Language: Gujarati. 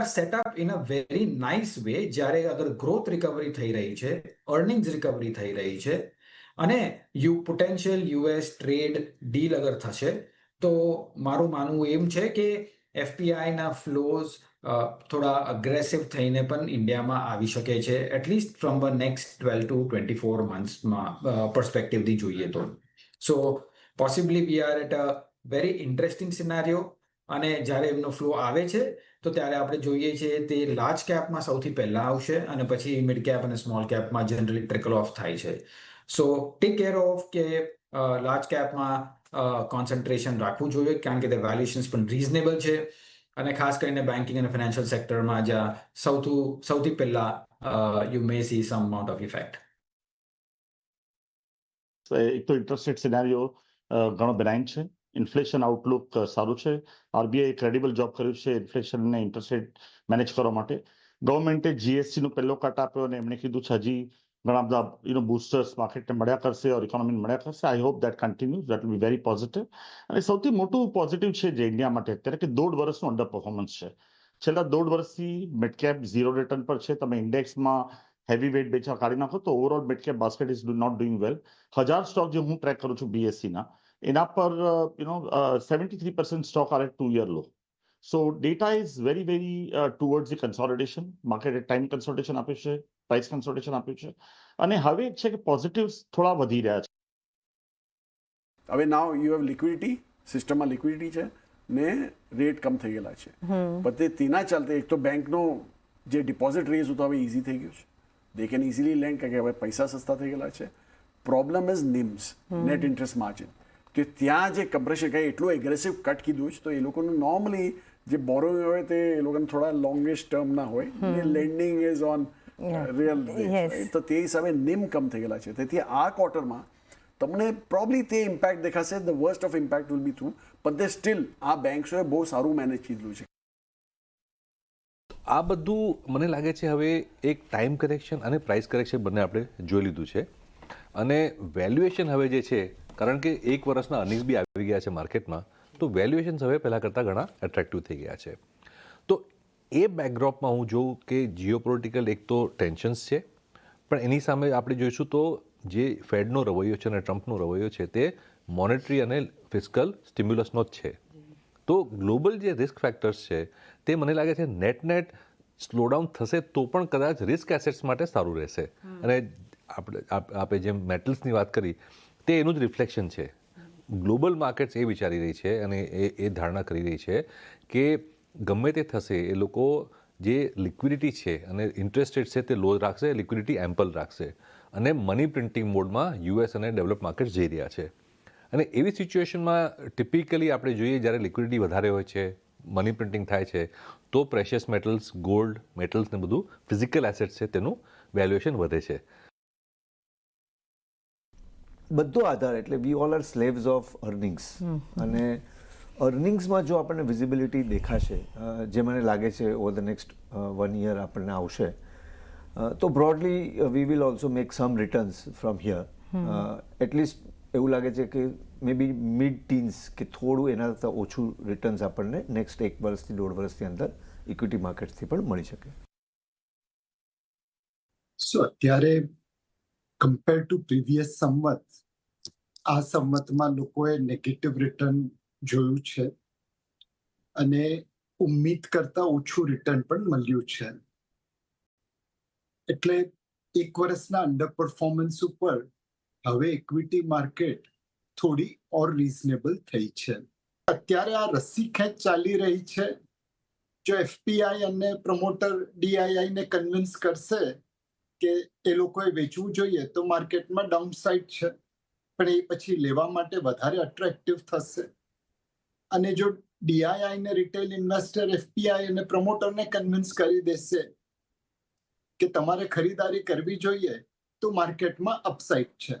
Are setup in a very nice way જ્યારે અગર ગ્રોથ રિકવરી થઈ રહી છે અર્નિંગ્સ રિકવરી થઈ રહી છે અને you potential US trade deal અગર થશે, તો મારું માનવું એમ છે કે એફપીઆઈના ફ્લોઝ થોડા અગ્રેસિવ થઈને પણ ઇન્ડિયામાં આવી શકે છે at least from the next twelve to twenty four મંથ્સમાં પર્સપેક્ટિવથી જોઈએ તો. So possibly we are at a very interesting scenario અને જ્યારે એમનો ફ્લો આવે છે, તો ત્યારે આપણે જોઈએ છીએ તે લાર્જ કેપમાં સૌથી પહેલાં આવશે અને પછી મિડ કેપ અને સ્મોલ કેપમાં જનરલી ટ્રિકલ ઓફ થાય છે. સો ટેક કેર ઓફ કે લાર્જ કેપમાં કોન્સન્ટ્રેશન રાખવું જોઈએ કારણ કે તે વેલ્યુએશન્સ પણ રીઝનેબલ છે અને ખાસ કરીને બેન્કિંગ અને ફાઇનાન્શિયલ સેક્ટરમાં જ્યાં સૌથી સૌથી પહેલા you may see some amount of effect એક તો ઇન્ટરેસ્ટ સિનારીઓ ઘણો બેનાઇન છે. ઇન્ફ્લેશન આઉટલુક સારું છે. આરબીઆઈ ક્રેડિબલ જોબ કર્યું છે ઇન્ફ્લેશનને ઇન્ટરેસ્ટ રેટ મેનેજ કરવા માટે. ગવર્મેન્ટે જીએસટી નો પહેલો કટ આપ્યો અને એમણે કીધું છે, હજી ઘણા બધા યુ નો બુસ્ટર્સ માર્કેટને મળ્યા કરશે ઓર ઇકોનોમીને મળ્યા કરશે. I hope that continue that will be very positive અને સૌથી મોટું પોઝિટિવ છે જે ઇન્ડિયા માટે અત્યારે કે દોઢ વર્ષનું અંડર પરફોર્મન્સ છે. છેલ્લા દોઢ વર્ષથી મિડકેપ ઝીરો રિટર્ન પર છે. તમે ઇન્ડેક્સમાં હેવી વેઇટ બેચા કાઢી નાખો તો overall midcap basket is not doing well હજાર સ્ટોક જે હું ટ્રેક કરું છું બીએસસીના એના પર you know seventy three are stock are at two year low so data very very very the consolidation. Market at time consolidation આપે છે પ્રાઇસ consolidation આપે છે અને હવે છે કે પોઝિટિવ્સ થોડા વધી રહ્યા છે હવે નાવ યુ હેવ લિક્વિડિટી સિસ્ટમમાં લિક્વિડિટી છે ને રેટ કમ થઈ ગયેલા છે પણ તે તેના ચાલતે એક તો બેંકનો જે ડિપોઝિટ રેઝ હતો હવે ઇઝી થઈ ગયું છે દે કેન ઇઝીલી લેન્ડ કે હવે પૈસા સસ્તા થઈ ગયેલા છે problem is NIMs net interest margin કે ત્યાં જે કમ્પ્રેશન કંઈ એટલું એગ્રેસિવ કટ કીધું છે તો એ લોકોનું નોર્મલી જે બોરોઈંગ હોય તે એ લોકોને થોડા લોંગેસ્ટ ટર્મના હોય. ને લેન્ડિંગ ઇઝ ઓન રિયલ તો તે હિસાબે નિમ કમ થઈ ગયેલા છે. તેથી આ ક્વાર્ટરમાં તમને પ્રોબ્લી તે ઇમ્પેક્ટ દેખાશે. The worst of impact will be through પણ તે સ્ટીલ આ બેંક્સોએ બહુ સારું મેનેજ કીધું છે. આ બધું મને લાગે છે હવે એક ટાઈમ કરેક્શન અને પ્રાઇસ કરેક્શન બંને આપણે જોઈ લીધું છે. અને વેલ્યુએશન હવે જે છે કારણ કે એક વર્ષના અર્નિંગ્સ બી આવી ગયા છે માર્કેટમાં તો વેલ્યુએશન્સ હવે પહેલાં કરતાં ઘણા એટ્રેક્ટિવ થઈ ગયા છે. તો એ બેકડ્રોપમાં હું જોઉં કે જીઓપોલિટિકલ એક તો ટેન્શન્સ છે પણ એની સામે આપણે જોઈશું તો જે ફેડનો રવૈયો છે અને ટ્રમ્પનો રવૈયો છે તે મોનેટરી અને ફિસ્કલ સ્ટિમ્યુલસનો જ છે. તો ગ્લોબલ જે રિસ્ક ફેક્ટર્સ છે તે મને લાગે છે નેટ નેટ સ્લોડાઉન થશે તો પણ કદાચ રિસ્ક એસેટ્સ માટે સારું રહેશે. અને આપણે આપણે જેમ મેટલ્સની વાત કરી તે એનું જ રિફ્લેક્શન છે. ગ્લોબલ માર્કેટ્સ એ વિચારી રહી છે અને એ એ ધારણા કરી રહી છે કે ગમે તે થશે, એ લોકો જે લિક્વિડિટી છે અને ઇન્ટરેસ્ટ રેટ છે તે લો રાખશે લિક્વિડિટી એમ્પલ રાખશે અને મની પ્રિન્ટિંગ મોડમાં યુએસ અને ડેવલપ માર્કેટ જઈ રહ્યા છે. અને એવી સિચ્યુએશનમાં ટિપિકલી આપણે જોઈએ જ્યારે લિક્વિડિટી વધારે હોય છે મની પ્રિન્ટિંગ થાય છે, તો પ્રેશિયસ મેટલ્સ ગોલ્ડ મેટલ્સ ને બધું ફિઝિકલ એસેટ્સ છે તેનું વેલ્યુએશન વધે છે. બધો આધાર એટલે we all are slaves of earnings અને અર્નિંગ્સમાં જો આપણને વિઝિબિલિટી દેખાશે જે મને લાગે છે over the next one year આપણને આવશે તો broadly we will also make some returns from here at least એવું લાગે છે કે મે બી મિડ ટીન્સ કે થોડું એના કરતાં ઓછું રિટર્ન્સ આપણને નેક્સ્ટ એક વર્ષથી દોઢ વર્ષની અંદર ઇક્વિટી માર્કેટથી પણ મળી શકે. સો અત્યારે કમ્પેર ટુ પ્રીવિયસ સંવત આ સંવતમાં લોકોએ નેગેટિવ રિટર્ન જોયું છે અને ઉમ્મીદ કરતા ઓછું રિટર્ન પણ મળ્યું છે. એટલે એક વર્ષના અંડર પરફોર્મન્સ ઉપર હવે ઇક્વિટી માર્કેટ થોડી ઓર રીઝનેબલ થઈ છે. અત્યારે આ રસી ખેંચ ચાલી રહી છે. જો એફપીઆઈ અને પ્રમોટર ડીઆઈઆઈ ને કન્વિન્સ કરશે કે એ લોકોએ વેચવું જોઈએ તો માર્કેટમાં ડાઉન સાઇડ છે. પણ એ પછી લેવા માટે વધારે અટ્રેક્ટિવ થશે. અને જો ડીઆઈઆઈ ને રિટેલ ઇન્વેસ્ટર એફપીઆઈ અને પ્રમોટરને કન્વિન્સ કરી દેશે કે તમારે ખરીદારી કરવી જોઈએ તો માર્કેટમાં અપસાઇડ છે.